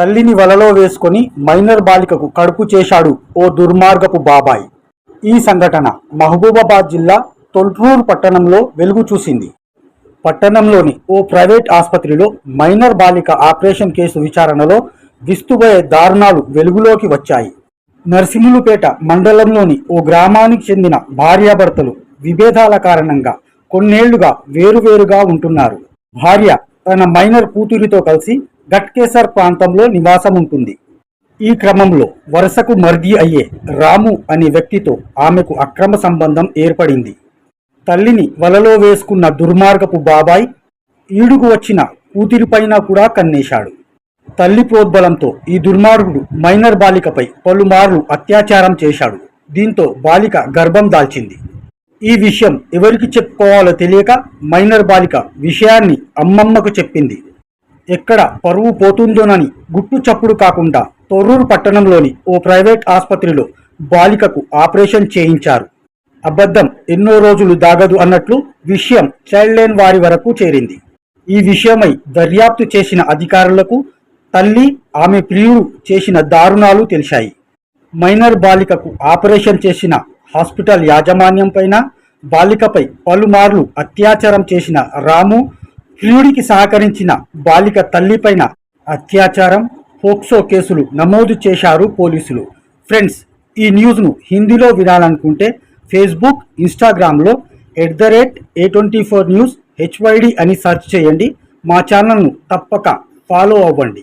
తల్లిని వలలో వేసుకొని మైనర్ బాలికకు కడుపు చేశాడు ఓ దుర్మార్గపు బాబాయ్. ఈ సంఘటన మహబూబాబాద్ జిల్లా తొల్ట్రూర్ పట్టణంలో వెలుగు చూసింది. పట్టణంలోని ఓ ప్రైవేట్ ఆసుపత్రిలో మైనర్ బాలిక ఆపరేషన్ కేసు విచారణలో విస్తుపోయే దారుణాలు వెలుగులోకి వచ్చాయి. నర్సింహులుపేట మండలంలోని ఓ గ్రామానికి చెందిన భార్యాభర్తలు విభేదాల కారణంగా కొన్నేళ్ళుగా వేరువేరుగా ఉంటున్నారు. భార్య తన మైనర్ కూతురితో కలిసి గట్కేసర్ ప్రాంతంలో నివాసం ఉంటుంది ఈ క్రమంలో వరుసకు మర్గి అయ్యే రాము అనే వ్యక్తితో ఆమెకు అక్రమ సంబంధం ఏర్పడింది. తల్లిని వలలో వేసుకున్న దుర్మార్గపు బాబాయ్ ఈడుకు వచ్చిన కూతురిపైన కూడా కన్నేశాడు. తల్లి ప్రోద్బలంతో ఈ దుర్మార్గుడు మైనర్ బాలికపై పలుమార్లు అత్యాచారం చేశాడు. దీంతో బాలిక గర్భం దాల్చింది. ఈ విషయం ఎవరికి చెప్పుకోవాలో తెలియక మైనర్ బాలిక విషయాన్ని అమ్మమ్మకు చెప్పింది. ఎక్కడ పరువు పోతుందోనని గుట్టు చప్పుడు కాకుండా తొర్రూరు పట్టణంలోని ఓ ప్రైవేట్ ఆసుపత్రిలో బాలికకు ఆపరేషన్ చేయించారు. అబద్ధం ఎన్నో రోజులు దాగదు అన్నట్లు విషయం చైల్డ్ లైన్ వారి వరకు చేరింది. ఈ విషయమై దర్యాప్తు చేసిన అధికారులకు తల్లి ఆమె ప్రియుడు చేసిన దారుణాలు తెలిశాయి. మైనర్ బాలికకు ఆపరేషన్ చేసిన హాస్పిటల్ యాజమాన్యం పైన బాలికపై పలుమార్లు అత్యాచారం చేసిన రాము ప్రియుడికి సహకరించిన బాలిక తల్లిపైన అత్యాచారం పోక్సో కేసులు నమోదు చేశారు పోలీసులు. ఫ్రెండ్స్ ఈ న్యూస్ను హిందీలో వినాలనుకుంటే ఫేస్బుక్ ఇన్స్టాగ్రామ్లో at the rate A twenty four news HYD అని సెర్చ్ చేయండి. మా ఛానల్ను తప్పక ఫాలో అవ్వండి.